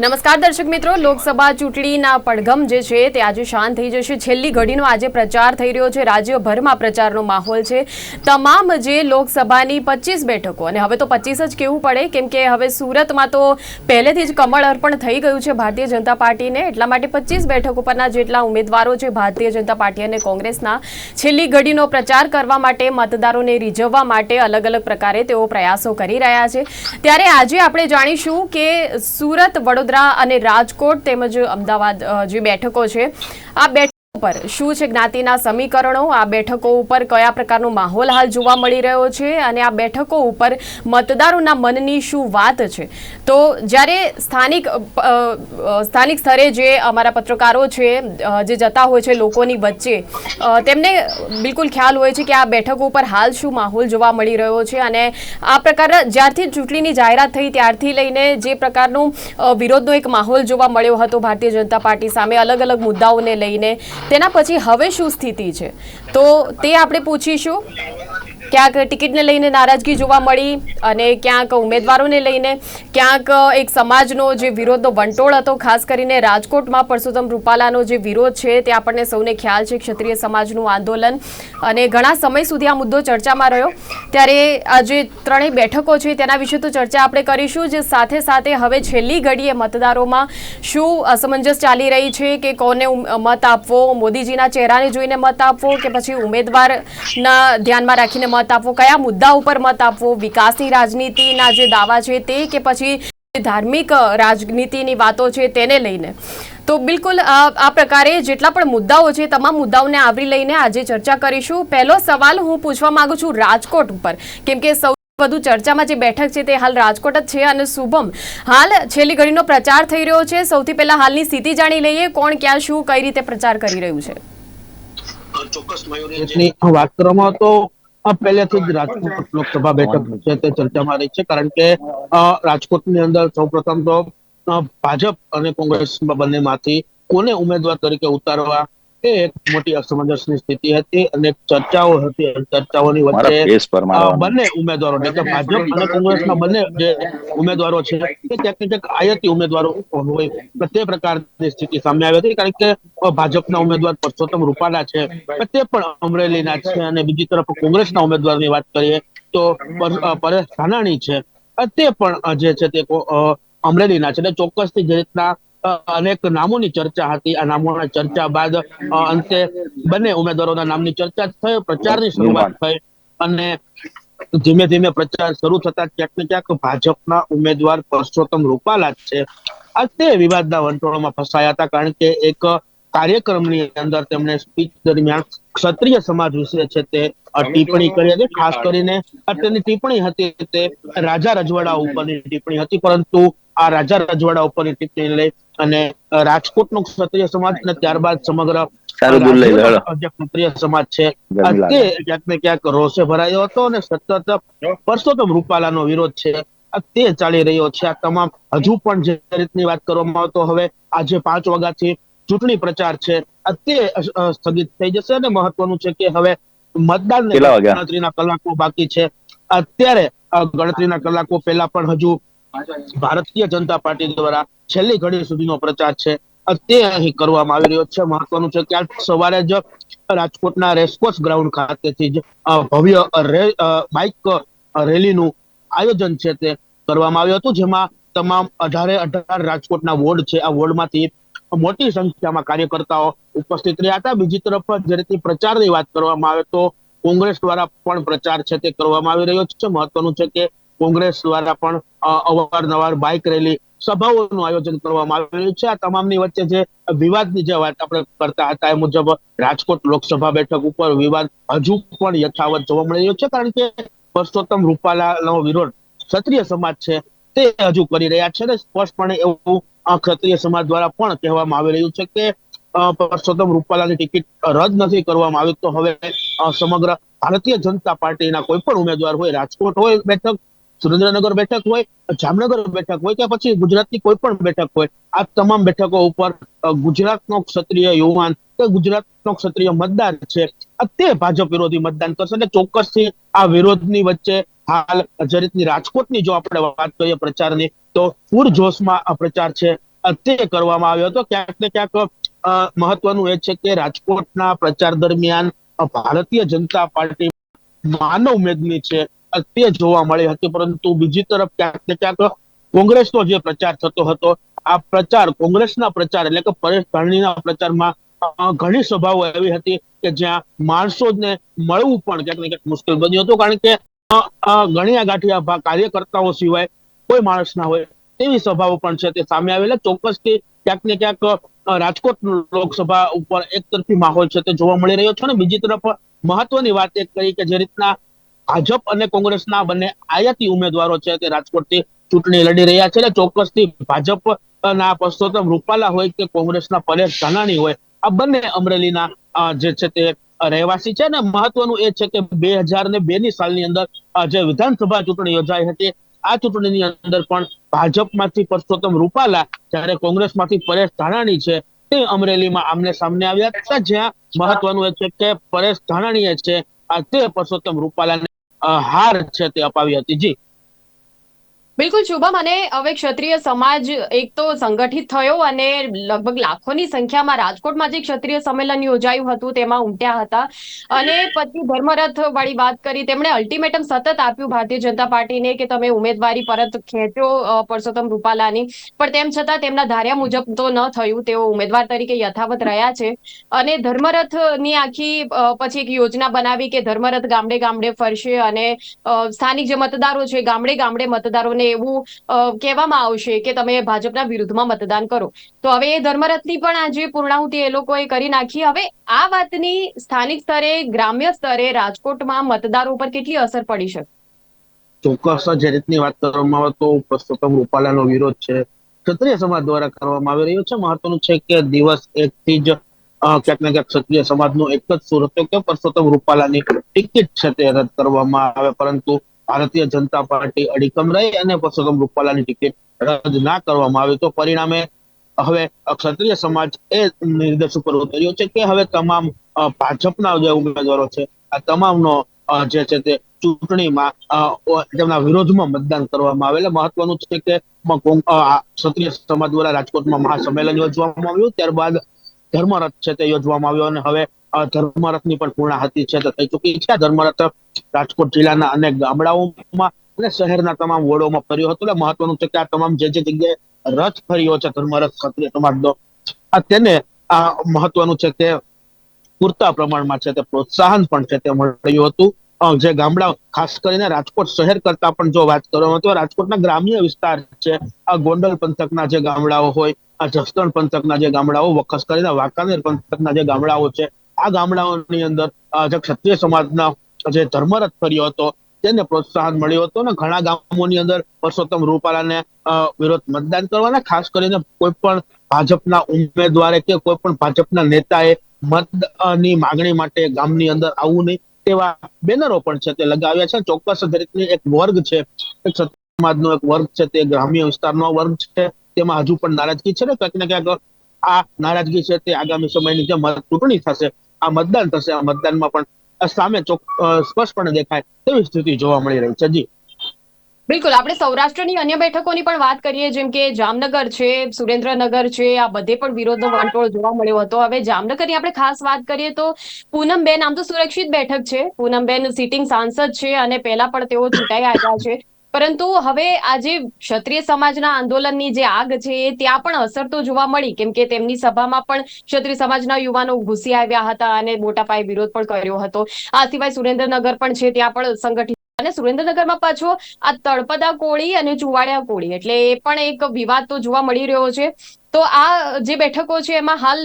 નમસ્કાર દર્શક મિત્રો, લોકસભા ચૂંટણીના પડઘમ જે છે તે આજે શાંત થઈ જશે. છેલ્લી ઘડીનો આજે પ્રચાર થઈ રહ્યો છે. રાજ્યભરમાં પ્રચારનો માહોલ છે. તમામ જે લોકસભાની પચીસ બેઠકો, અને હવે તો પચીસ જ કહેવું પડે? કેમ કે હવે સુરતમાં તો પહેલેથી જ કમળ અર્પણ થઈ ગયું છે ભારતીય જનતા પાર્ટીને. એટલા માટે પચીસ બેઠકો પરના જેટલા ઉમેદવારો છે ભારતીય જનતા પાર્ટી અને કોંગ્રેસના, છેલ્લી ઘડીનો પ્રચાર કરવા માટે, મતદારોને રીઝવવા માટે અલગ અલગ પ્રકારે તેઓ પ્રયાસો કરી રહ્યા છે. ત્યારે આજે આપણે જાણીશું કે સુરત વડોદરા અને રાજકોટ તેમજ અમદાવાદ જે બેઠકો છે આ બેઠકો પર શું છે જ્ઞાતિના સમીકરણો? આ બેઠકો ઉપર કયા પ્રકારનો માહોલ હાલ જોવા મળી રહ્યો છે? અને આ બેઠકો ઉપર મતદારોના મનની શું વાત છે? તો જ્યારે સ્થાનિક સ્થાનિક સ્તરે જે અમારા પત્રકારો છે જે જતા હોય છે લોકોની વચ્ચે તેમને બિલકુલ ખ્યાલ હોય છે કે આ બેઠકો ઉપર હાલ શું માહોલ જોવા મળી રહ્યો છે? અને આ પ્રકારના જ્યારથી ચૂંટણીની જાહેરાત થઈ ત્યારથી લઈને જે પ્રકારનો વિરોધનો એક માહોલ જોવા મળ્યો હતો ભારતીય જનતા પાર્ટી સામે અલગ અલગ મુદ્દાઓને લઈને તેના પછી હવે શું સ્થિતિ છે? તો તે આપણે પૂછીશું. ક્યાંક ટિકિટને લઈને નારાજગી જોવા મળી અને ક્યાંક ઉમેદવારોને લઈને ક્યાંક એક સમાજનો જે વિરોધનો વંટોળ હતો, ખાસ કરીને રાજકોટમાં પરસોત્તમ રૂપાલાનો જે વિરોધ છે તે આપણને સૌને ખ્યાલ છે, ક્ષત્રિય સમાજનું આંદોલન. અને ઘણા સમય સુધી આ મુદ્દો ચર્ચામાં રહ્યો. ત્યારે આ જે ત્રણેય બેઠકો છે તેના વિશે તો ચર્ચા આપણે કરીશું જે. સાથે સાથે હવે છેલ્લી ઘડીએ મતદારોમાં શું અસમંજસ ચાલી રહી છે કે કોને મત આપવો? મોદીજીના ચહેરાને જોઈને મત આપવો કે પછી ઉમેદવારના ધ્યાનમાં રાખીને મત આપવો? કયા મુદ્દા ઉપર મત આપવો? વિકાસની રાજનીતિના જે દાવા છે તે કે પછી ધાર્મિક રાજનીતિની વાતો છે તેને લઈને? તો બિલકુલ આ આ પ્રકારે જેટલા પણ મુદ્દાઓ છે તમામ મુદ્દાઓને આવરી લઈને આજે ચર્ચા કરીશું. પહેલો સવાલ હું પૂછવા માંગુ છું રાજકોટ ઉપર. કેમ કે સૌ વધુ ચર્ચામાં જે બેઠક છે તે હાલ રાજકોટ જ છે અને શુભમ. હાલ છેલ્લી ઘડીનો પ્રચાર થઈ રહ્યો છે. સૌથી પહેલા હાલની સ્થિતિ જાણી લઈએ. કોણ ક્યાં શું કઈ રીતે પ્રચાર કરી રહ્યું છે? ચોક્કસ વાત કરવામાં તો આ પહેલેથી જ રાજકોટ લોકસભા બેઠક છે તે ચર્ચામાં રહી છે, કારણ કે રાજકોટની અંદર સૌપ્રથમ તો ભાજપ અને કોંગ્રેસ બંનેમાંથી કોને ઉમેદવાર તરીકે ઉતારવા એ એક મોટી અસમંજસની સ્થિતિ હતી અને ચર્ચાઓ હતી ચર્ચાઓની વચ્ચે. બંને ઉમેદવારો એટલે ભાજપ અને કોંગ્રેસના બંને જે ઉમેદવારો છે તે ક્યાંક ને ક્યાંક આયાતી ઉમેદવારો હોય તો પ્રકારની સ્થિતિ સામે આવી હતી. કારણ કે ભાજપના ઉમેદવાર પરસોત્તમ રૂપાલા છે તે પણ અમરેલીના છે અને બીજી તરફ કોંગ્રેસના ઉમેદવારની વાત કરીએ તો પરેશ ધાનાણી છે. તે પણ જે છે તે અમરેલીના છે. એટલે ચોક્કસથી જે રીતના અનેક નામોની ચર્ચા હતી. આ નામોના ચર્ચા બાદ અંતે બંને ઉમેદવારોના નામની ચર્ચા થઈ પ્રચારની શરૂઆત થઈ અને ધીમે ધીમે પ્રચાર શરૂ થતા ક્યાંક ને ક્યાંક ભાજપના ઉમેદવાર પરસોત્તમ રૂપાલા છે. આ તે વિવાદના વંટોળમાં ફસાયા હતા કારણ કે એક કાર્યક્રમની અંદર તેમણે સ્પીચ દરમિયાન ક્ષત્રિય સમાજ વિશે છે તે ટિપ્પણી કરી હતી. ખાસ કરીને તેની ટિપ્પણી હતી તે રાજા રજવાડા ઉપરની ટિપ્પણી હતી. પરંતુ આ રાજા રજવાડા ઉપરની ટિપ્પણી લઈ અને રાજકોટનો ક્ષત્રિય સમાજ અને ત્યારબાદ સમગ્ર જે ક્ષત્રિય સમાજ છે. તે ક્યાંક ને ક્યાંક રોષે ભરાયો હતો અને સતત પરસોત્તમ રૂપાલાનો વિરોધ છે. તે ચાલી રહ્યો છે. આ તમામ હજુ પણ જે રીતની વાત કરવામાં આવતો હવે આજે પાંચ વાગ્યાથી ચૂંટણી પ્રચાર છે. તે સ્થગિત થઈ જશે અને મહત્વનું છે કે હવે મતદાન? ગણતરીના કલાકો બાકી છે. અત્યારે ગણતરીના કલાકો પહેલા પણ હજુ ભારતીય જનતા પાર્ટી દ્વારા છેલ્લી ઘડી સુધીનો પ્રચાર છે. તે અહીં કરવામાં આવી રહ્યો છે. મહત્વનું છે કે આજ સવારે જ રાજકોટના રેસકોર્સ ગ્રાઉન્ડ ખાતેથી જ ભવ્ય બાઇક રેલીનું આયોજન છે તે કરવામાં આવ્યું હતું, જેમાં તમામ અઢારે અઢાર રાજકોટના વોર્ડ છે. આ વોર્ડમાંથી મોટી સંખ્યામાં કાર્યકર્તાઓ ઉપસ્થિત રહ્યા હતા. બીજી તરફ જે રીતે પ્રચારની વાત કરવામાં આવે તો કોંગ્રેસ દ્વારા પણ પ્રચાર છે તે કરવામાં આવી રહ્યો છે. મહત્વનું છે કે કોંગ્રેસ દ્વારા પણ અવારનવાર બાઇક રેલી સભાઓનું આયોજન કરવામાં આવી રહ્યું છે. આ તમામની વચ્ચે જે વિવાદની જે વાત આપણે કરતા હતા, એ મુજબ રાજકોટ લોકસભા બેઠક ઉપર વિવાદ હજુ પણ યથાવત જોવા મળી રહ્યો છે, કારણ કે પરસોત્તમ રૂપાલાનો વિરોધ ક્ષત્રિય સમાજ છે તે હજુ કરી રહ્યા છે ને સ્પષ્ટપણે એવું ક્ષત્રિય સમાજ દ્વારા પણ કહેવામાં આવી રહ્યું છે કે પરસોત્તમ રૂપાલાની ટિકિટ રદ નથી કરવામાં આવી તો હવે સમગ્ર ભારતીય જનતા પાર્ટીના કોઈ પણ ઉમેદવાર હોય, રાજકોટ હોય બેઠક સુરેન્દ્રનગર બેઠક હોય, જામનગર બેઠક હોય, કે પછી ગુજરાતની કોઈ પણ બેઠક હોય, આ તમામ બેઠકો ઉપર ગુજરાતનો ક્ષત્રિય યુવાન કે ગુજરાતનો ક્ષત્રિય મતદાર છે તે ભાજપ વિરોધી મતદાન કરશે. અને ચોક્કસથી આ વિરોધની વચ્ચે હાલ જે રીતની રાજકોટની જો આપણે વાત કરીએ પ્રચારની, તો પૂરજોશમાં આ પ્રચાર છે. તે કરવામાં આવ્યો હતો. ક્યાંક ને ક્યાંક મહત્વનું એ છે કે રાજકોટના પ્રચાર દરમિયાન ભારતીય જનતા પાર્ટી માનવ મેદની છે. તે જોવા મળી હતી, પરંતુ બીજી તરફ ક્યાંક ને ક્યાંક કોંગ્રેસનો જે પ્રચાર થતો હતો, આ પ્રચાર, કોંગ્રેસના પ્રચાર એટલે કે પરેશ ધાણીના પ્રચારમાં ઘણી સભાઓ એવી હતી કે જ્યાં માણસોને મળવું પણ ક્યાંક ને ક્યાંક મુશ્કેલ બન્યું હતું, કારણ કે ગણ્યા ગાંઠિયા કાર્યકર્તાઓ સિવાય કોઈ માણસ ના હોય, તેવી સભાઓ પણ છે તે સામે આવેલા. ચોક્કસથી ક્યાંક ને ક્યાંક રાજકોટ લોકસભા ઉપર એક તરફી માહોલ છે તે જોવા મળી રહ્યો છે. અને બીજી તરફ મહત્વની વાત એ કરી કે જે રીતના ભાજપ અને કોંગ્રેસના બંને આયાતી ઉમેદવારો છે તે રાજકોટથી ચૂંટણી લડી રહ્યા છે અને ચોક્કસથી ભાજપ ના પરસોત્તમ રૂપાલા હોય કે કોંગ્રેસના પરેશ ધાનાણી હોય, આ બંને અમરેલીના જે છે તે રહેવાસી છે. અને મહત્વનું એ છે કે બે હજાર ને બે ની સાલની અંદર જે વિધાનસભા ચૂંટણી યોજાઈ હતી, આ ચૂંટણીની અંદર પણ ભાજપમાંથી પરસોત્તમ રૂપાલા, જ્યારે કોંગ્રેસમાંથી પરેશ ધાનાણી છે, તે અમરેલીમાં આમને સામને આવ્યા હતા. જ્યાં મહત્વનું એ છે કે પરેશ ધાનાણીએ છે આ તે પરસોત્તમ રૂપાલાને હાર છે તે અપાવી હતી. જી. બિલકુલ શુભમ અને હવે ક્ષત્રિય સમાજ એક તો સંગઠિત થયો અને લગભગ લાખોની સંખ્યામાં રાજકોટમાં જે ક્ષત્રિય સંમેલન યોજાયું હતું, તેમાં ઉમટ્યા હતા. અને પછી ધર્મરથ વાળી વાત કરી, તેમણે અલ્ટિમેટમ સતત આપ્યું ભારતીય જનતા પાર્ટીને કે તમે ઉમેદવારી પરત ખેંચો પરસોત્તમ રૂપાલાની. પણ તેમ છતાં તેમના ધાર્યા મુજબ તો ન થયું, તેઓ ઉમેદવાર તરીકે યથાવત રહ્યા છે. અને ધર્મરથની આખી પછી એક યોજના બનાવી કે ધર્મરથ ગામડે ગામડે ફરશે અને સ્થાનિક જે મતદારો છે, ગામડે ગામડે મતદારોને એવું કહેવામાં આવશે કે તમે ભાજપના વિરુદ્ધમાં મતદાન કરો. તો હવે એ ધર્મરથની પણ આજે પૂર્ણાહુતિ એ લોકોએ કરી નાખી. હવે આ વાતની સ્થાનિક સ્તરે, ગ્રામ્ય સ્તરે, રાજકોટમાં મતદારો ઉપર કેટલી અસર પડી શકે? ચોક્કસ, જે રીતની વાત કરવામાં આવે તો પુરુષોત્તમ રૂપાલાનો વિરોધ છે. ક્ષત્રિય સમાજ દ્વારા કરવામાં આવી રહ્યો છે. મહત્વનું છે કે દિવસ એક થી જ ક્યાંક ને ક્યાંક ક્ષત્રિય સમાજનો એક જ સુર હતો કે પરસોત્તમ રૂપાલાની ટિકિટ છે તે રદ કરવામાં આવે. પરંતુ ભારતીય જનતા પાર્ટી અડીકમ રહી અને પરસોત્તમ રૂપાલાની ટિકિટ રદ ના કરવામાં આવી. તો પરિણામે હવે ક્ષત્રિય સમાજ એ નિર્દેશ ઉપર ઉતર્યો છે કે હવે તમામ ભાજપના જે ઉમેદવારો છે, આ તમામનો જે છે તે ચૂંટણીમાં તેમના વિરોધમાં મતદાન કરવામાં આવે. એટલે મહત્વનું છે કે ક્ષત્રિય સમાજ દ્વારા રાજકોટમાં મહાસંમેલન યોજવામાં આવ્યું. ત્યારબાદ ધર્મરથ છે તે યોજવામાં આવ્યો અને હવે ધર્મરથની પણ પૂર્ણાહતિ છે, તો થઈ ચૂકી છે. ધર્મરથ રાજકોટ જિલ્લાના અનેક ગામડાઓમાં અને શહેરના તમામ વોર્ડોમાં ફર્યો હતો. એટલે મહત્વનું છે કે આ તમામ જે જે જગ્યાએ રથ ફર્યો છે, ધર્મરથ ક્ષત્રિય સમાજનો તેને આ મહત્વનું છે કે પૂરતા પ્રમાણમાં છે, તે પ્રોત્સાહન પણ છે તે મળ્યું હતું. જે ગામડાઓ, ખાસ કરીને રાજકોટ શહેર કરતા પણ જો વાત કરવામાં તો રાજકોટના ગ્રામ્ય વિસ્તાર છે. આ ગોંડલ પંથકના જે ગામડાઓ હોય, આ જસદણ પંથકના જે ગામડાઓ, વખસ કરીને વાંકાનેર પંથકના જે ગામડાઓ છે આ ગામડાઓની અંદર જે ક્ષત્રિય સમાજના જે ધર્મરથ ફર્યો હતો, તેને પ્રોત્સાહન મળ્યું હતું અને ઘણા ગામોની અંદર પરસોત્તમ રૂપાલાને વિરોધ મતદાન કરવાના, ખાસ કરીને કોઈ પણ ભાજપના ઉમેદવારે કે કોઈ પણ ભાજપના નેતાએ મતની માગણી માટે ગામની અંદર આવવું નહીં, તેવા બેનરો પણ છે તે લગાવ્યા છે. ચોક્કસ રીતની એક વર્ગ છે સમાજનો એક વર્ગ છે, તે ગ્રામ્ય વિસ્તારનો વર્ગ છે, તેમાં હજુ પણ નારાજગી છે ને ક્યાંક ને ક્યાંક આ નારાજગી છે તે આગામી સમયની જે મત ચૂંટણી થશે આ મતદાન થશે, આ મતદાનમાં પણ સામે સ્પષ્ટપણે દેખાય તેવી સ્થિતિ જોવા મળી રહી છે. જી. બિલકુલ, આપણે સૌરાષ્ટ્રની અન્ય બેઠકોની પણ વાત કરીએ, જેમ કે જામનગર છે, સુરેન્દ્રનગર છે, આ બધે પણ વિરોધનો વંટોળ જોવા મળ્યો હતો. હવે જામનગરની આપણે ખાસ વાત કરીએ તો પૂનમબેન, આમ તો સુરક્ષિત બેઠક છે. પૂનમબેન સિટિંગ સાંસદ છે અને પહેલા પણ તેઓ ચૂંટાઈ આવ્યા છે. પરંતુ હવે આજે ક્ષત્રિય સમાજના આંદોલનની જે આગ છે, ત્યાં પણ અસર તો જોવા મળી. કેમ કે તેમની સભામાં પણ ક્ષત્રિય સમાજના યુવાનો ઘૂસી આવ્યા હતા અને મોટા પાયે વિરોધ પણ કર્યો હતો. આ સિવાય સુરેન્દ્રનગર પણ છે, ત્યાં પણ સંગઠિત અને સુરેન્દ્રનગરમાં પાછો આ તળપદા કોળી અને ચુવાડિયા કોળી એટલે એ પણ એક વિવાદ તો જોવા મળી રહ્યો છે. તો આ જે બેઠકો છે, એમાં હાલ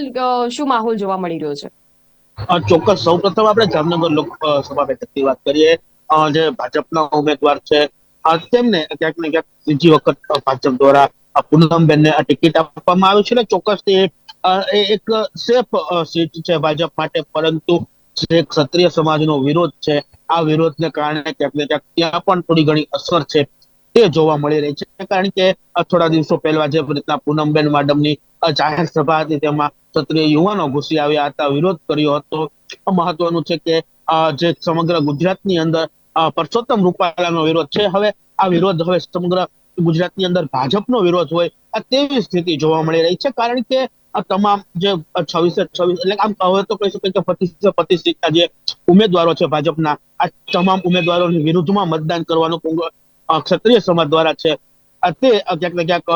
શું માહોલ જોવા મળી રહ્યો છે? ચોક્કસ ચોક્કસ. સૌપ્રથમ આપણે જામનગર લોકસભા બેઠકની વાત કરીએ. જે ભાજપના ઉમેદવાર છે તેમને ક્યાંક ને ક્યાંક ત્રીજી વખત ભાજપ દ્વારા પૂનમબેનને ટિકિટ આપવામાં આવી છે એટલે ચોક્કસ તે એક સેફ સીટ છે ભાજપ માટે. પરંતુ જે ક્ષત્રિય સમાજનો વિરોધ છે, આ વિરોધને કારણે ક્યાંક ને ક્યાંક ત્યાં પણ થોડી ઘણી અસર છે તે જોવા મળી રહી છે. કારણ કે થોડા દિવસો પહેલા જે રીતના પૂનમબેન માડમની જાહેર સભા હતી તેમાં ક્ષત્રિય યુવાનો ઘૂસી આવ્યા હતા, વિરોધ કર્યો હતો. મહત્વનું છે કે જે સમગ્ર ગુજરાતની અંદર પરસોત્તમ રૂપાલાનો વિરોધ છે. હવે આ વિરોધ હવે સમગ્ર ગુજરાતની અંદર ભાજપનો વિરોધ હોય તેવી સ્થિતિ જોવા મળી રહી છે. કારણ કે આ તમામ જે છવ્વીસે છવ્વીસ, એટલે આમ હવે તો કહી શકાય કે પચીસે પચીસ સીટના જે ઉમેદવારો છે ભાજપના, આ તમામ ઉમેદવારોની વિરુદ્ધમાં મતદાન કરવાનું ક્ષત્રિય સમાજ દ્વારા છે. તે ક્યાંક ને ક્યાંક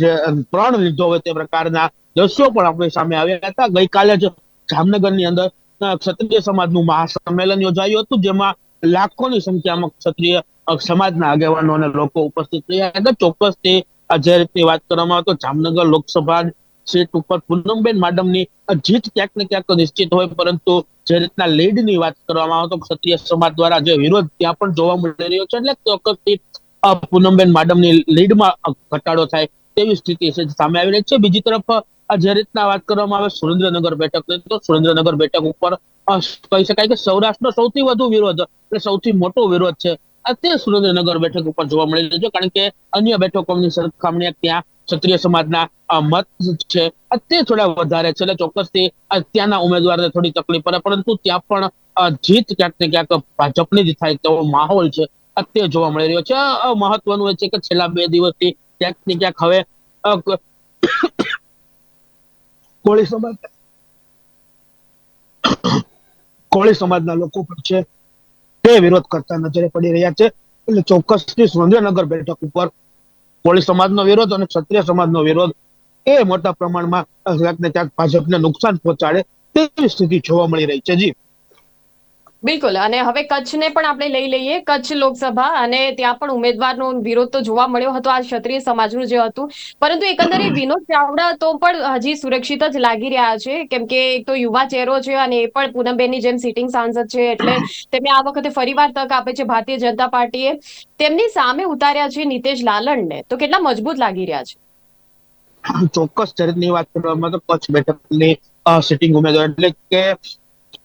જે પ્રણ લીધો હોય તે પ્રકારના દ્રશ્યો પણ આપણી સામે આવ્યા હતા. ગઈકાલે જ જામનગરની અંદર ક્ષત્રિય સમાજનું મહાસંમેલન યોજાયું હતું, જેમાં લાખોની સંખ્યામાં ક્ષત્રિય સમાજના આગેવાનો અને લોકો ઉપસ્થિત રહ્યા. હતા ચોક્કસ તે જે રીતની વાત કરવામાં આવે જામનગર લોકસભા સીટ ઉપર પૂનમબેન માડમની જીત ક્યાંક ને ક્યાંક નિશ્ચિત હોય, પરંતુ જે રીતના લીડની વાત કરવામાં આવે તો ક્ષત્રિય સમાજ દ્વારા જે વિરોધ ત્યાં પણ જોવા મળી રહ્યો છે. એટલે ચોક્કસથી પૂનમબેન માડમની લીડમાં ઘટાડો થાય તેવી સ્થિતિ સામે આવી રહી છે. બીજી તરફ જે રીતના વાત કરવામાં આવે સુરેન્દ્રનગર બેઠક તો સુરેન્દ્રનગર બેઠક ઉપર કહી શકાય કે સૌરાષ્ટ્રનો સૌથી વધુ વિરોધ એટલે સૌથી મોટો વિરોધ છે. તે સુરેન્દ્રનગર બેઠક ઉપર જોવા મળી છે. કારણ કે અન્ય બેઠકોની સરખામણીએ ત્યાં ક્ષત્રિય સમાજના મત છે. તે થોડા વધારે છે. એટલે ચોક્કસથી ત્યાંના ઉમેદવારને થોડી તકલીફ પડે. પરંતુ ત્યાં પણ જીત ક્યાંક ને ક્યાંક ભાજપની જ થાય તેવો માહોલ છે. તે જોવા મળી રહ્યો છે. મહત્વનું એ છે કે છેલ્લા બે દિવસથી ક્યાંક ને ક્યાંક હવે કોળી સમાજ કોળી સમાજના લોકો પણ છે. તે વિરોધ કરતા નજરે પડી રહ્યા છે. એટલે ચોક્કસથી સુરેન્દ્રનગર બેઠક ઉપર કોળી સમાજનો વિરોધ અને ક્ષત્રિય સમાજનો વિરોધ એ મોટા પ્રમાણમાં ક્યાંક ને ક્યાંક ભાજપને નુકસાન પહોંચાડે તેવી સ્થિતિ જોવા મળી રહી છે. જી. બિલકુલ, અને હવે કચ્છને પણ આપણે લઈ લઈએ, કચ્છ લોકસભા, અને ત્યાં પણ ઉમેદવારનો વિરોધ તો જોવા મળ્યો હતો, આ ક્ષત્રિય સમાજનું જે હતું. પરંતુ એકંદરે વિનોદ ચાવડા તો પણ હજી સુરક્ષિત જ લાગી રહ્યા છે, કેમ કે એક તો યુવા ચહેરો છે, અને એ પણ પૂનમબેનની જેમ સિટિંગ સાંસદ છે, એટલે તેમને આ વખતે ફરીવાર તક આપે છે ભારતીય જનતા પાર્ટીએ. તેમની સામે ઉતાર્યા છે નીતેશ લાલણને. તો કેટલા મજબૂત લાગી રહ્યા છે? ચોક્કસ ચરિત્રની વાત કરવામાં તો કચ્છ બેઠકની સિટિંગ ઉમેદવાર, એટલે કે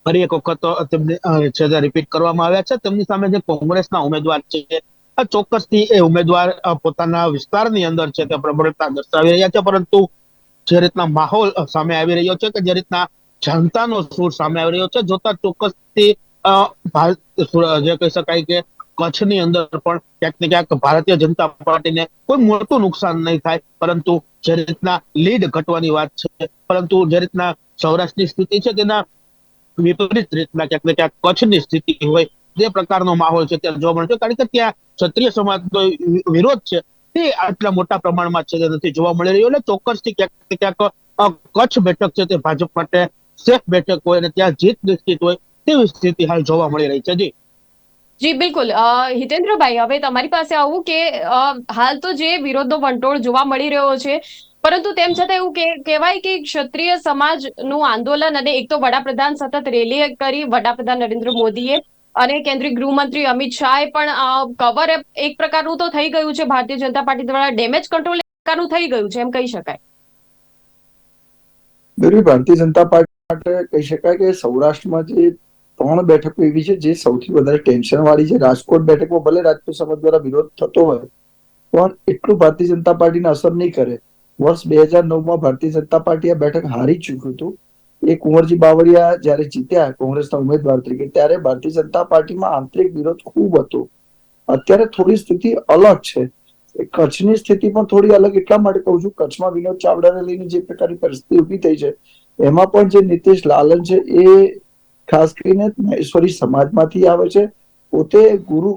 ફરી એક વખત તેમને છે રિપીટ કરવામાં આવ્યા છે. તેમની સામે જે કોંગ્રેસના ઉમેદવાર છે, આ ચોક્કસથી એ ઉમેદવાર પોતાના વિસ્તારની અંદર છે તે પ્રબળતા દર્શાવી રહ્યા છે. પરંતુ જે રીતના માહોલ સામે આવી રહ્યો છે કે જે રીતના જનતાનો સૂર સામે આવી રહ્યો છે, જોતા ચોક્કસથી જે કહી શકાય કે કચ્છની અંદર પણ ક્યાંક ને ક્યાંક ભારતીય જનતા પાર્ટીને કોઈ મોટું નુકસાન નહીં થાય. પરંતુ જે રીતના લીડ ઘટવાની વાત છે, પરંતુ જે રીતના સૌરાષ્ટ્રની સ્થિતિ છે તેના વિપરીત રીતના ક્યાંક ને ક્યાંક કચ્છની સ્થિતિ હોય, જે પ્રકારનો માહોલ છે, ત્યાં જોવા મળે છે. કારણ કે ત્યાં ક્ષત્રિય સમાજનો વિરોધ છે, તે આટલા મોટા પ્રમાણમાં છે તે નથી જોવા મળી રહ્યો. એટલે ચોક્કસથી ક્યાંક ને ક્યાંક કચ્છ બેઠક છે, તે ભાજપ માટે સેફ બેઠક હોય અને ત્યાં જીત નિશ્ચિત હોય, તેવી સ્થિતિ હાલ જોવા મળી રહી છે. જી. જી, બિલકુલ. હિતેન્દ્રભાઈ, હવે તમારી પાસે આવું કે હાલ તો જે વિરોધનો વંટોળ જોવા મળી રહ્યો છે પરંતુ તેમ છતાં એવું કહેવાય કે ક્ષત્રિય સમાજનું આંદોલન અને એક તો વડાપ્રધાન સતત રેલી કરી, વડાપ્રધાન નરેન્દ્ર મોદીએ અને કેન્દ્રીય ગૃહમંત્રી અમિત શાહે પણ કવર એક પ્રકારનું તો થઈ ગયું છે, ભારતીય જનતા પાર્ટી દ્વારા ડેમેજ કંટ્રોલ પ્રકારનું થઈ ગયું છે, એમ કહી શકાય. ભારતીય જનતા પાર્ટી માટે કહી શકાય કે સૌરાષ્ટ્રમાં જે ત્રણ બેઠકો એવી છે, જે સૌથી વધારે ટેન્શન વાળી છે, રાજકોટ બેઠકમાં ભલે રાજપૂત સમાજ દ્વારા વિરોધ થતો હોય, પણ એટલું ભારતીય જનતા પાર્ટીને અસર નહીં કરે. વર્ષ બે હજાર નવમાં ભારતીય જનતા પાર્ટી આ બેઠક હારી ચૂક્યું હતું. એ કુંવરજી બાવળિયા જ્યારે જીત્યા કોંગ્રેસના ઉમેદવાર તરીકે, ત્યારે ભારતીય જનતા પાર્ટીમાં આંતરિક વિરોધ ખૂબ હતો. અત્યારે થોડી સ્થિતિ અલગ છે. કચ્છની સ્થિતિ પણ થોડી અલગ, એટલા માટે કહું છું, કચ્છમાં વિનોદ ચાવડાને લઈને જે પ્રકારની પરિસ્થિતિ ઊભી થઈ છે, એમાં પણ જે નીતિશ લાલન છે, એ ખાસ કરીને મહેશ્વરી સમાજમાંથી આવે છે. પોતે ગુરુ,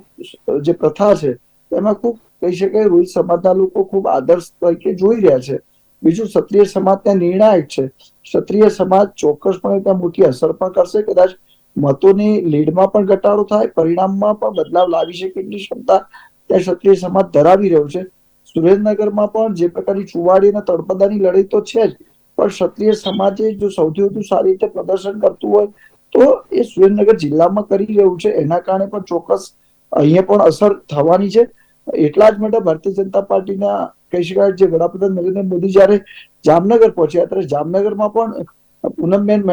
જે પ્રથા છે, એમાં ખૂબ કહી શકાય, રોહિત સમાજના લોકો ખૂબ આદર્શ તરીકે જોઈ રહ્યા છે. બીજું, ક્ષત્રિય સમાજ ત્યાં નિર્ણાયક છે. ક્ષત્રિય સમાજ ચોક્કસપણે ત્યાં મોટી અસર પણ કરશે. કદાચ મતોની લીડમાં પણ ઘટાડો થાય, પરિણામમાં પણ બદલાવ લાવી શકે એટલી ક્ષમતા ત્યાં ક્ષત્રિય સમાજ ધરાવી રહ્યો છે. સુરેન્દ્રનગરમાં પણ જે પ્રકારની ચુવાડી અને તળપદાની લડાઈ તો છે જ, પણ ક્ષત્રિય સમાજે જો સૌથી વધુ સારી રીતે પ્રદર્શન કરતું હોય, તો એ સુરેન્દ્રનગર જિલ્લામાં કરી રહ્યું છે. એના કારણે પણ ચોક્કસ અહીંયા પણ અસર થવાની છે. એટલા જ માટે ભારતીય જનતા પાર્ટીના કહી શકાય જે વડાપ્રધાન નરેન્દ્ર મોદી જ્યારે જામનગર પહોંચ્યા ત્યારે જામનગરમાં પણ પૂનમબેન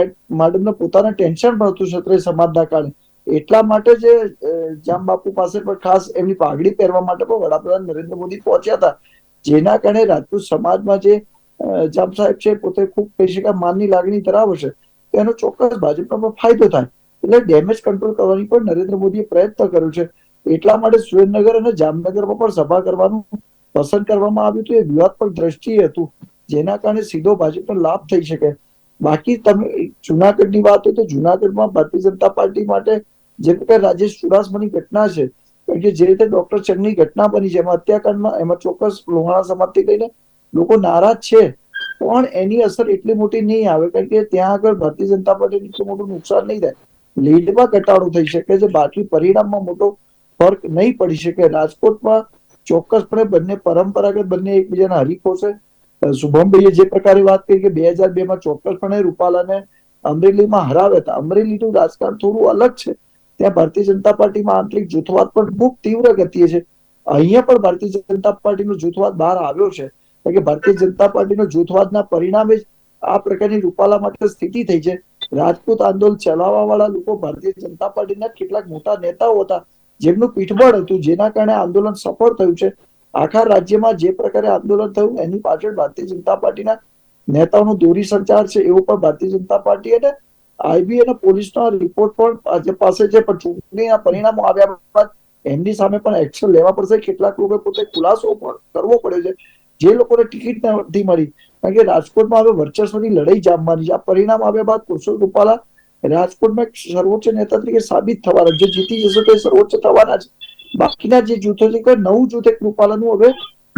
મેડમને પોતાના ટેન્શન પણ હતું ક્ષત્રિય સમાજના કારણે. એટલા માટે જે જામબાપુ પાસે પણ ખાસ એમની પાઘડી પહેરવા માટે પણ વડાપ્રધાન નરેન્દ્ર મોદી પહોંચ્યા હતા. જેના કારણે રાજપૂત સમાજમાં જે જામ સાહેબ છે, પોતે ખૂબ કહી શકાય માનની લાગણી ધરાવે છે. તો એનો ચોક્કસ ભાજપનો ફાયદો થાય. એટલે ડેમેજ કંટ્રોલ કરવાની પણ નરેન્દ્ર મોદીએ પ્રયત્ન કર્યો છે. એટલા માટે સુરેન્દ્રનગર અને જામનગરમાં પણ સભા કરવાનું પસંદ કરવામાં આવ્યું હતું. એ વિવાદપર દ્રષ્ટિએ હતું, જેના કારણે સીધો ભાજપને લાભ થઈ શકે. બાકી તમે જુનાગઢની વાત હોય તો જુનાગઢમાં ભારતીય જનતા પાર્ટી માટે જે પ્રકાર રાજેશ ચુડાસમાની ઘટના છે, કારણ કે જે રીતે ડોક્ટર ચંગની ઘટના બની છે, એમાં હત્યાકાંડમાં એમાં ચોક્કસ લોહાણા સમાજથી લઈને લોકો નારાજ છે, પણ એની અસર એટલી મોટી નહીં આવે, કારણ કે ત્યાં આગળ ભારતીય જનતા પાર્ટીને એટલું મોટું નુકસાન નહીં થાય. લીડમાં ઘટાડો થઈ શકે છે, બાકી પરિણામમાં મોટો ફરક નહીં પડી શકે. રાજકોટમાં ચોક્કસપણે બંને પરંપરાગત બંને એકબીજાના હરીફો છે. શુભમભાઈએ જે પ્રકારે વાત કરી કે બે હજાર બે માં ચોક્કસપણે રૂપાલાને અમરેલીમાં હરાવ્યા હતા. અમરેલીનું રાજકારણ થોડું અલગ છે. ત્યાં ભારતીય જનતા પાર્ટીમાં આંતરિક જૂથવાદ પણ ખૂબ તીવ્ર ગતિએ છે. અહીંયા પણ ભારતીય જનતા પાર્ટીનો જૂથવાદ બહાર આવ્યો છે. કે ભારતીય જનતા પાર્ટીનો જૂથવાદના પરિણામે જ આ પ્રકારની રૂપાલા માટે સ્થિતિ થઈ છે. રાજપૂત આંદોલન ચલાવવા વાળા લોકો ભારતીય જનતા પાર્ટીના કેટલાક મોટા નેતાઓ હતા. જેમનું પીઠબળ હતું, જેના કારણે આંદોલન સફળ થયું છે. આખા રાજ્યમાં જે પ્રકારે આંદોલન થયું, એની પાછળ ભારતીય જનતા પાર્ટીના નેતાઓનો દોરી સંચાર છે, એવો પણ ભારતીય જનતા પાર્ટી અને આઈબી અને પોલીસનો રિપોર્ટ પણ ભાજપ પાસે છે. પણ ચૂંટણીના પરિણામો આવ્યા બાદ એમની સામે પણ એક્શન લેવા પડશે. કેટલાક લોકો પોતે ખુલાસો પણ કરવો પડે છે. જે લોકોને ટિકિટ નથી મળી, કારણ કે રાજકોટમાં હવે વર્ચસ્વની લડાઈ જામવાની છે. આ પરિણામ આવ્યા બાદ પુરુષોત્તમ રૂપાલા રાજકોટમાં સર્વોચ્ચ નેતા તરીકે સાબિત થવાના જે જીતી જશે તો સર્વોચ્ચ થવાના છે બાકીના જે જૂથો છે નવું જૂથ એક રૂપાલાનું હવે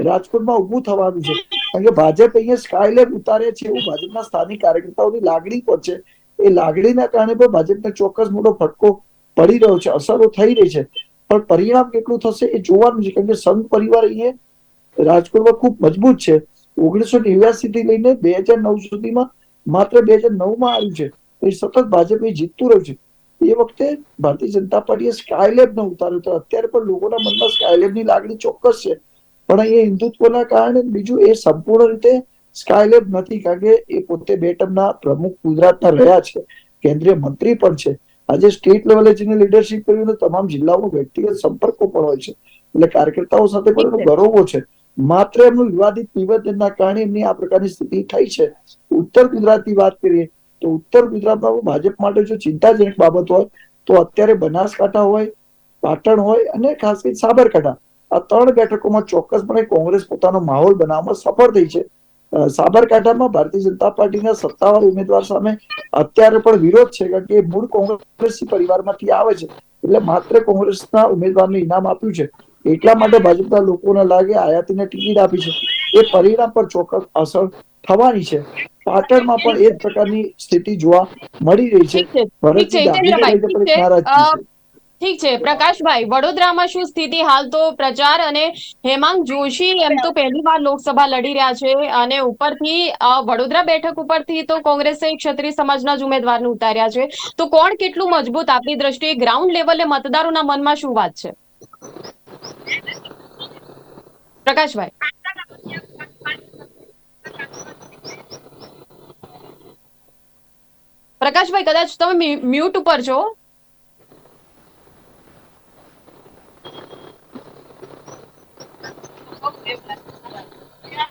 રાજકોટમાં ઊભું થવાનું છે. કારણ કે ભાજપ અહીંયા સ્કાયલેબ ઉતારે છે એવું ભાજપના સ્થાનિક કાર્યકર્તાઓની લાગણી પણ છે. એ લાગણીના કારણે પણ ભાજપને ચોક્કસ મોટો ફટકો પડી રહ્યો છે, અસરો થઈ રહી છે. પણ પરિણામ કેટલું થશે એ જોવાનું છે, કારણ કે સંઘ પરિવાર અહીંયા રાજકોટમાં ખૂબ મજબૂત છે. ઓગણીસો નેવ્યાસી થી લઈને બે હજાર નવ સુધીમાં માત્ર બે હજાર નવમાં આવ્યું છે. એ સતત ભાજપ એ જીતતું રહ્યું છે. એ વખતે ભારતીય જનતા પાર્ટીએ સ્કાયલેબ ન ઉતાર્યો તો અત્યારે પણ લોકોના મનમાં સ્કાયલેબની લાગણી ચોક્કસ છે. પણ અહીંયા હિન્દુત્વના કારણે બીજું એ સંપૂર્ણ રીતે સ્કાયલેબ નથી, કારણ કે એ પોતે બે ટર્મના પ્રમુખ ગુજરાતના રહ્યા છે. કેન્દ્રીય મંત્રી પણ છે. આજે સ્ટેટ લેવલે જેને લીડરશિપ કર્યું તમામ જિલ્લાઓનો વ્યક્તિગત સંપર્કો પણ હોય છે. એટલે કાર્યકર્તાઓ સાથે પણ એનો ગૌરવો છે. માત્ર એમનું વિવાદિત નિવેદનના કારણે એમની આ પ્રકારની સ્થિતિ થઈ છે. ઉત્તર ગુજરાતની વાત કરીએ તો ઉત્તર ગુજરાતમાં ભાજપ માટે જો ચિંતાજનક બાબત હોય, તો અત્યારે બનાસકાંઠા હોય, પાટણ હોય અને ખાસ કરીને સાબરકાંઠા. આ ત્રણ બેઠકોમાં ચોક્કસપણે કોંગ્રેસ પોતાનો માહોલ બનાવવામાં સફળ થઈ છે. સાબરકાંઠામાં ભારતીય જનતા પાર્ટીના સત્તાવાર ઉમેદવાર સામે અત્યારે પણ વિરોધ છે, કારણ કે એ મૂળ કોંગ્રેસી પરિવારમાંથી આવે છે. એટલે માત્ર કોંગ્રેસના ઉમેદવારને ઇનામ આપ્યું છે. એટલા માટે ભાજપના લોકોને લાગે આયાતીને ટિકિટ આપી છે. એ પરિણામ પર ચોક્કસ અસર થવાની છે. પાટણમાં પણ એ જ પ્રકારની સ્થિતિ જોવા મળી રહી ભરતજી છે. ઠીક છે. પ્રકાશભાઈ વડોદરામાં શું સ્થિતિ હાલ તો પ્રચાર અને હેમાંગ જોશી એમ તો પહેલી વાર લોકસભા લડી રહ્યા છે અને ઉપરથી વડોદરા બેઠક ઉપરથી તો કોંગ્રેસે ક્ષત્રિય સમાજના જ ઉમેદવારને ઉતાર્યા છે. તો કોણ કેટલું મજબૂત? આપની દ્રષ્ટિએ ગ્રાઉન્ડ લેવલે મતદારોના મનમાં શું વાત છે? પ્રકાશભાઈ. પ્રકાશભાઈ કદાચ તમે મ્યુટ ઉપર છો?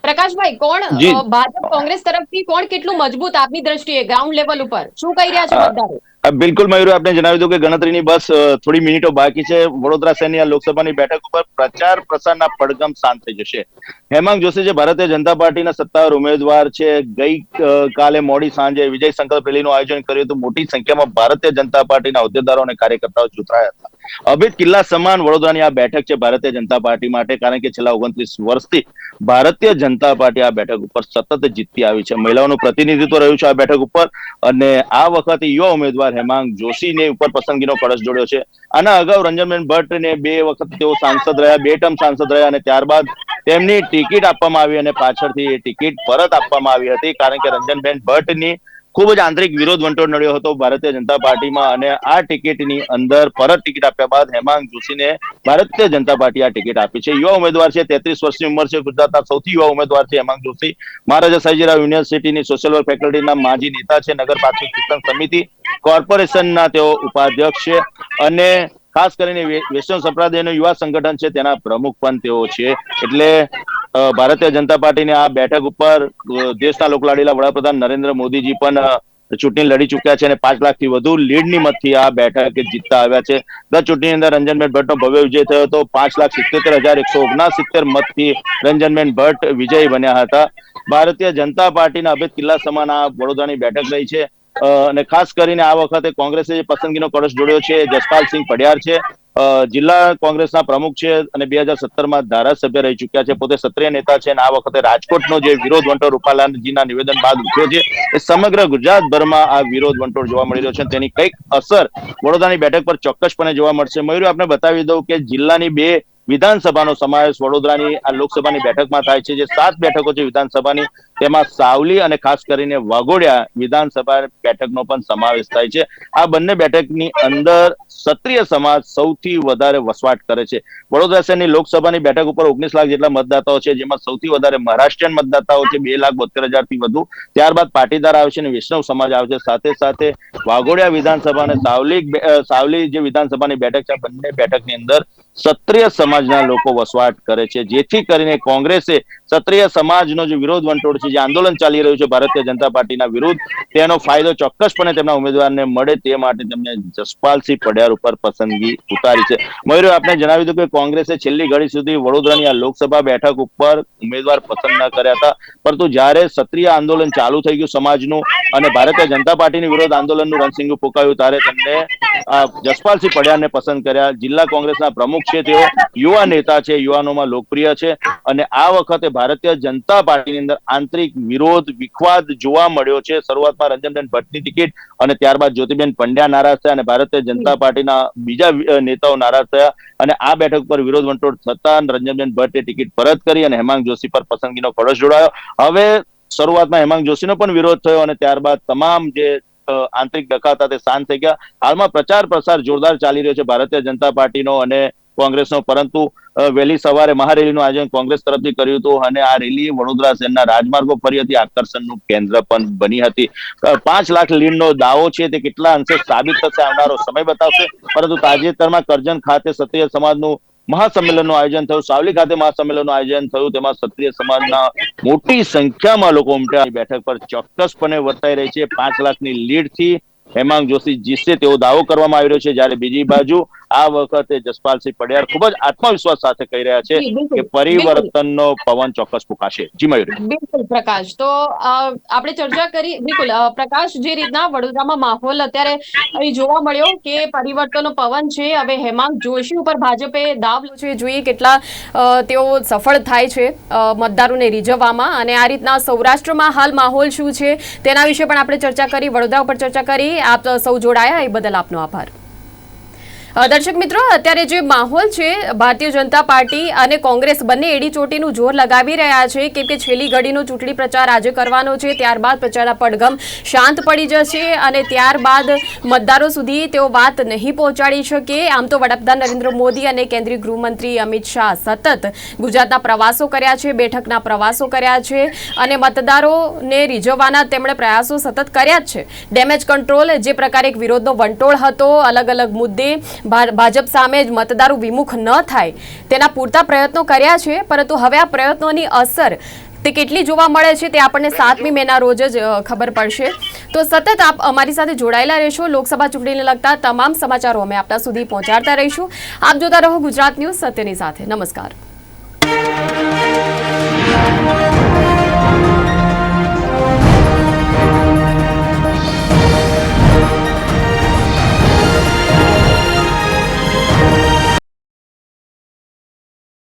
પ્રકાશભાઈ કોણ ભાજપ કોંગ્રેસ તરફથી કોણ કેટલું મજબૂત આપની દ્રષ્ટિએ ગ્રાઉન્ડ લેવલ ઉપર? શું કહી રહ્યા છે હા. બિલકુલ મયુર આપને જણાવી દઉં કે ગણતરીની બસ થોડી મિનિટો બાકી છે. વડોદરા શહેરની આ લોકસભાની બેઠક ઉપર પ્રચાર પ્રસારના પડઘમ શાંત થઈ જશે. હેમાંગ જોશી જે ભારતીય જનતા પાર્ટીના સત્તાવાર ઉમેદવાર છે. ગઈ કાલે મોડી સાંજે વિજય સંકલ્પ રેલીનું આયોજન કર્યું હતું. મોટી સંખ્યામાં ભારતીય જનતા પાર્ટીના હોદ્દેદારો અને કાર્યકર્તાઓ જોતરાયા હતા. અભિત કિલ્લા સમાન વડોદરાની આ બેઠક છે, ભારતીય જનતા પાર્ટી માટે, કારણ કે છેલ્લા ઓગણત્રીસ વર્ષથી ભારતીય જનતા પાર્ટી આ બેઠક ઉપર સતત જીતતી આવી છે. મહિલાઓનું પ્રતિનિધિત્વ રહ્યું છે આ બેઠક ઉપર અને આ વખતે યુવા ઉમેદવાર હેમાંગ જોશીને ઉપર પસંદગીનો કળશ જોડ્યો છે. આના અગાઉ રંજનબેન ભટ્ટને બે વખત તેઓ સાંસદ રહ્યા, બે ટર્મ સાંસદ રહ્યા અને ત્યારબાદ તેમની ટિકિટ આપવામાં આવી અને પાછળથી એ ટિકિટ પરત આપવામાં આવી હતી. કારણ કે રંજનબેન ભટ્ટની ખૂબ જ આંતરિક વિરોધ વંટોળ નડ્યો હતો ભારતીય જનતા પાર્ટીમાં અને આ ટિકિટની અંદર પરત ટિકિટ આપ્યા બાદ હેમાંગ જોશીને ભારતીય જનતા પાર્ટી આ ટિકિટ આપી છે. યુવા ઉમેદવાર છે, તેત્રીસ વર્ષની ઉંમર છે, ગુજરાતના સૌથી યુવા ઉમેદવાર છે હેમાંગ જોશી. મહારાજા સયાજીરાવ યુનિવર્સિટીની સોશિયલ વર્ક ફેકલ્ટીના માજી નેતા છે, નગર પ્રાથમિક શિક્ષણ સમિતિ કોર્પોરેશનના તેઓ ઉપાધ્યક્ષ છે અને ખાસ કરીને વૈષ્ણવ સંપ્રદાયનું યુવા સંગઠન છે, તેના પ્રમુખ પણ તેઓ છે. એટલે ભારતીય જનતા પાર્ટીની આ બેઠક ઉપર દેશના લોકલાડીલા વડાપ્રધાન નરેન્દ્ર મોદીજી પણ ચૂંટણી લડી ચુક્યા છે અને પાંચ લાખથી વધુ લીડની મતથી આ બેઠક જીતતા આવ્યા છે. ગત ચૂંટણીની અંદર રંજનબેન ભટ્ટનો ભવ્ય વિજય થયો હતો. પાંચ લાખ સિત્તેર હજાર એકસો ઓગણસિત્તેર મતથી રંજનબેન ભટ્ટ વિજયી બન્યા હતા. ભારતીય જનતા પાર્ટીના અભેદ કિલ્લા સમાન આ વડોદરાની બેઠક રહી છે. અને ખાસ કરીને આ વખતે કોંગ્રેસે જે પસંદગીનો કળશ જોડ્યો છે, જસપાલસિંહ પડિયાર છે જિલ્લા કોંગ્રેસના પ્રમુખ છે અને બે હજાર સત્તરમાં ધારાસભ્ય રહી ચુક્યા છે, પોતે સત્રીય નેતા છે અને આ વખતે રાજકોટનો જે વિરોધ વંટોળ રૂપાલાજીના નિવેદન બાદ ઉઠ્યો છે, એ સમગ્ર ગુજરાતભરમાં આ વિરોધ વંટોળ જોવા મળી રહ્યો છે તેની કંઈક અસર વડોદરાની બેઠક પર ચોક્કસપણે જોવા મળશે. મયુર આપણે બતાવી દઉં કે જિલ્લાની બે વિધાનસભાનો સમાવેશ વડોદરાની આ લોકસભાની બેઠકમાં થાય છે, જે સાત બેઠકો છે વિધાનસભાની. તેમાં સાવલી અને ખાસ કરીને વાઘોડિયા વિધાનસભા બેઠકનો પણ સમાવેશ થાય છે. આ બંને બેઠકની અંદર ક્ષત્રિય સમાજ સૌથી વધારે વસવાટ કરે છે. વડોદરા શહેરની લોકસભાની બેઠક ઉપર ઓગણીસ લાખ જેટલા મતદાતાઓ છે, જેમાં સૌથી વધારે મહારાષ્ટ્રીયન મતદાતાઓ છે, બે લાખ બોતેર હજારથી વધુ. ત્યારબાદ પાટીદાર આવે છે અને વૈષ્ણવ સમાજ આવે છે. સાથે સાથે વાઘોડિયા વિધાનસભા અને સાવલી સાવલી જે વિધાનસભાની બેઠક છે બંને બેઠકની અંદર ક્ષત્રિય સમાજના લોકો વસવાટ કરે છે. જેથી કરીને કોંગ્રેસે ક્ષત્રિય સમાજનો જે વિરોધ વંટોળ છે, જે આંદોલન ચાલી રહ્યું છે, ભારતીય જનતા પાર્ટીના વિરુદ્ધ, તેનો ફાયદો ચોક્કસપણે તેમના ઉમેદવારને મળે તે માટે તેમને જસપાલસિંહ પડિયાર ઉપર પસંદગી ઉતારી છે. મયુર, આપને જણાવી દઉં કે કોંગ્રેસે છેલ્લી ઘડી સુધી વડોદરાની આ લોકસભા બેઠક ઉપર ઉમેદવાર પસંદ ન કર્યા હતા, પરંતુ જ્યારે ક્ષત્રિય આંદોલન ચાલુ થઈ ગયું સમાજનું અને ભારતીય જનતા પાર્ટીની વિરોધ આંદોલનનું રણસિંગ ફૂંકાયું, ત્યારે તેમને જસપાલસિંહ પડિયારને પસંદ કર્યા. જિલ્લા કોંગ્રેસના પ્રમુખ છે તેઓ, યુવા નેતા છે, યુવાનોમાં લોકપ્રિય છે અને આ વખતે ભારતીય જનતા પાર્ટીની અંદર આંતરિક વિરોધ વિખવાદ જોવા મળ્યો છે. શરૂઆતમાં રંજનબેન ભટ્ટની ટિકિટ અને ત્યારબાદ જ્યોતિબેન પંડ્યા નારાજ થયા અને ભારતીય જનતા પાર્ટીના બીજા નેતાઓ નારાજ થયા અને આ બેઠક પર વિરોધ વંટોળ થતા રંજનબેન ભટ્ટે ટિકિટ પરત કરી અને હેમાંગ જોશી પર પસંદગીનો કળશ જોડાયો. હવે શરૂઆતમાં હેમાંગ જોશીનો પણ વિરોધ થયો અને ત્યારબાદ તમામ જે આંતરિક ડખા હતા તે શાંત થઈ ગયા. હાલમાં પ્રચાર પ્રસાર જોરદાર ચાલી રહ્યો છે ભારતીય જનતા પાર્ટીનો અને કોંગ્રેસનો. પરંતુ વહેલી સવારે મહારેલીનું આયોજન કોંગ્રેસ તરફથી કર્યું હતું અને આ રેલી વડોદરા શહેરના રાજમાર્ગો ફરી હતી. આકર્ષણનું કેન્દ્ર પણ બની હતી. પાંચ લાખ લીડનો દાવો છે તે કેટલા અંશે સાબિત થશે આવનારો સમય બતાવશે. પરંતુ તાજેતરમાં કરજણ ખાતે ક્ષત્રિય સમાજનું મહાસંમેલનનું આયોજન થયું. સાવલી ખાતે મહાસંમેલનનું આયોજન થયું. તેમાં ક્ષત્રિય સમાજના મોટી સંખ્યામાં લોકો ઉમટ્યા. બેઠક પર ચોક્કસપણે વર્તાઈ રહી છે. પાંચ લાખની લીડથી હેમાંગ જોશી જીતશે તેવો દાવો કરવામાં આવી રહ્યો છે. જ્યારે બીજી બાજુ આ વખતે જસપાલસિંહ પડિયાર ખૂબ જ આત્મવિશ્વાસ સાથે કહી રહ્યા છે કે પરિવર્તનનો પવન ચોક્કસ ફૂંકાશે. જી મયુર. બિલકુલ પ્રકાશ. તો આપણે ચર્ચા કરી બિલકુલ પ્રકાશ જે રીતના વડોદરામાં માહોલ અત્યારે અહીં જોવા મળ્યો કે પરિવર્તનનો પવન છે હવે હેમાંગ જોશી ઉપર ભાજપે દાવ છે જોઈએ કેટલા તેઓ સફળ થાય છે મતદારોને રીઝવવામાં. અને આ રીતના સૌરાષ્ટ્રમાં હાલ માહોલ શું છે તેના વિશે પણ આપણે ચર્ચા કરી વડોદરા ઉપર ચર્ચા કરી. આપ સૌ જોડાયા એ બદલ આપનો આભાર. દર્શક મિત્રો, અત્યારે જે માહોલ છે, ભારતીય જનતા પાર્ટી અને કોંગ્રેસ બંને એડી ચોટીનું જોર લગાવી રહ્યા છે કેમ કે છેલ્લી ઘડીનો ચૂંટણી પ્રચાર આજે કરવાનો છે, ત્યારબાદ પ્રચારના પડઘમ શાંત પડી જશે અને ત્યારબાદ મતદારો સુધી તેઓ વાત નહીં પહોંચાડી શકે. આમ તો વડાપ્રધાન નરેન્દ્ર મોદી અને કેન્દ્રીય ગૃહમંત્રી અમિત શાહ સતત ગુજરાતના પ્રવાસો કર્યા છે, બેઠકના પ્રવાસો કર્યા છે અને મતદારોને રીઝવવાના તેમણે પ્રયાસો સતત કર્યા જ છે. ડેમેજ કંટ્રોલ જે પ્રકારે એક વિરોધનો વંટોળ હતો, અલગ અલગ મુદ્દે ભાજપ સામે જ મતદારો વિમુખ ન થાય. તેના પૂરતા પ્રયત્નો કર્યા છે, પરંતુ હવે આ પ્રયત્નોની અસર તે કેટલી જોવા મળે છે તે આપણને સાતમી મેના રોજ જ ખબર પડશે. તો સતત આપ અમારી સાથે જોડાયેલા રહેશો. લોકસભા ચૂંટણીને લગતા તમામ સમાચારો અમે આપના સુધી પહોંચાડતા રહીશું. આપ જોતા રહો ગુજરાત ન્યૂઝ સત્યની સાથે. નમસ્કાર.